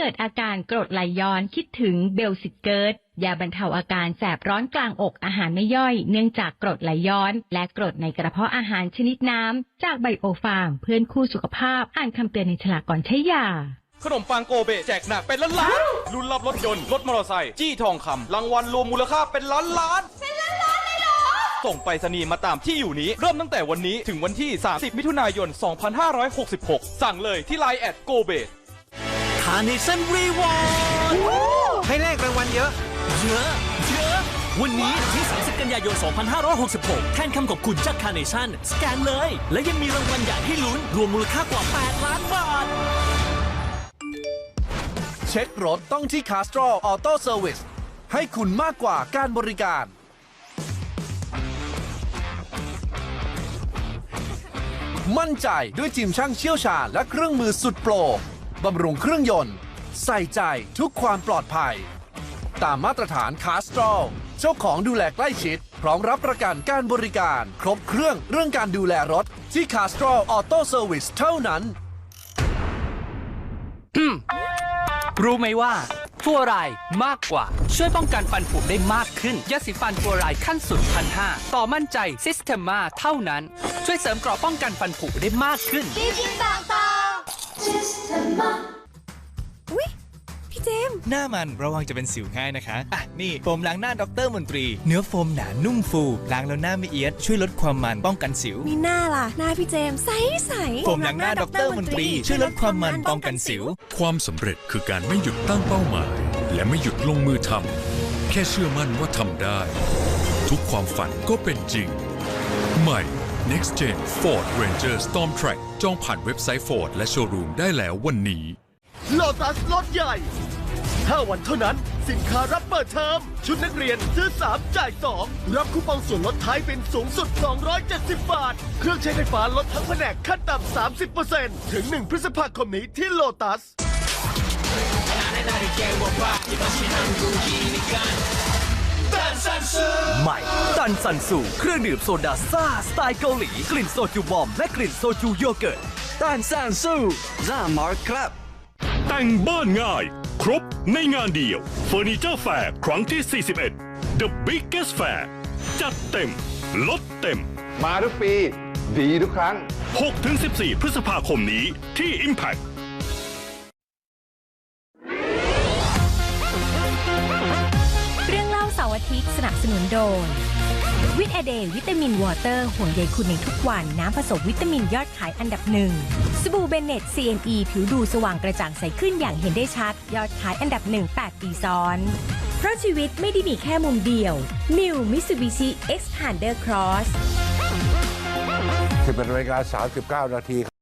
กิดอาการกรดไหลย้อนคิดถึงเบลซิเกิร์ตยาบรรเทาอาการแสบร้อนกลางอกอาหารไม่ย่อย เนื่องจากกรดไหลย้อน และกรดในกระเพาะอาหารชนิดน้ำ จากไบโอฟาร์มเพื่อนคู่สุขภาพอ่านคำเตือนในฉลากก่อนใช้ยาขนมปังโกเบะแจกหนักเป็นล้านล้านรุ่นรับรถยนต์รถมอเตอร์ไซค์จี้ทองคำรางวัลรวมมูลค่าเป็นล้านล้านเป็นล้านล้านเลยเหรอส่งไปรษณีย์มาตามที่อยู่นี้ เริ่มตั้งแต่วันนี้ถึงวันที่ 30 มิถุนายน 2566 สั่งเลยที่ไลน์แอดโกเบะคาร์เนชั่นรีวอร์ดให้เลขรางวัลเยอะ เยอะ เยอะ วันนี้ที่ 30 กันยายน 2566 แทนคำขอบคุณจากคาร์เนชั่นสแกนเลย และยังมีรางวัลใหญ่ให้ลุ้น รวมมูลค่ากว่า 8 ล้านบาท เช็ครถต้องที่ Castrol Auto Service ให้คุณมากกว่าการบริการมั่นใจด้วยทีมช่างเชี่ยวชาญและเครื่องมือสุดโปร บำรุงเครื่องยนต์ ใส่ใจทุกความปลอดภัย ตามมาตรฐาน Castrol เจ้าของดูแลใกล้ชิด พร้อมรับประกันการบริการ ครบเครื่องเรื่องการดูแลรถ ที่ Castrol Auto Service เท่านั้น รู้ไหมว่าฟลูออไรด์มากกว่า ช่วยป้องกันฟันผุได้มากขึ้นยาสีฟันฟลูออไรด์ขั้นสุดพันห้าต่อมั่นใจซิสเ e มาเท่านั้น ช่วยเสริมเกราะป้องกันฟันผุได้มากขึ้น อุ๊ยพี่เจมส์หน้ามันระวังจะเป็นสิวง่ายนะคะ อะ นี่โฟมล้างหน้าดรมนตรี เนื้อโฟมหนานุ่มฟู ล้างแล้วหน้าไม่เอียด ช่วยลดความมันป้องกันสิว มีหน้าล่ะ หน้าพี่เจมส์ใสใสโฟมล้างหน้าดรมนตรี ช่วยลดความมันป้องกันสิว ความสำเร็จคือการไม่หยุดตั้งเป้าหมาย และไม่หยุดลงมือทำแค่เชื่อมั่นว่าทำได้ ทุกความฝันก็เป็นจริง ใหม่ Next Gen Ford Ranger Storm Track จองผ่านเว็บไซต์ Ford และโชว์รูมได้แล้ววันนี้โลตัสลดใหญ่ 5 วันเท่านั้นสินค้ารับเปิดเทอมชุดนักเรียนซื้อ 3 จ่าย 2 รับคูปองส่วนลดท้ายเป็นสูงสุด 270 บาท เครื่องใช้ไฟฟ้าลดทั้งแผนกขั้นต่ำ 30%ถึง 1 พฤษภาคมนี้ที่โลตัส ใหม่ตันซันสูเครื่องดื่มโซดาซ่าสไตล์เกาหลี กลิ่นโซจูบอม และกลิ่นโซจูโยเกิร์ตตันซันสูร่ามาร์ครับ แต่งบ้านง่าย ครบในงานเดียวเฟอร์นิเจอร์แฟร์ครั้งที่ 41 The Biggest Fair จัดเต็ม ลดเต็ม มาทุกปี ดีทุกครั้ง 6-14 พฤษภาคมนี้ที่ Impact เล่าเสาร์อาทิตย์สนับสนุนโดยวิตาเดย์วิตามินวอเตอร์ห่วงใยคุณในทุกวัน น้ำผสมวิตามินยอดขายอันดับหนึ่งสบู่เบนเนต CNE ผิวดูสว่างกระจ่างใสขึ้นอย่างเห็นได้ชัด ยอดขายอันดับหนึ่ง8ปีซ้อน เพราะชีวิตไม่ได้มีแค่มุมเดียว New Mitsubishi Xpander Cross 11นาฬิกา39 นาที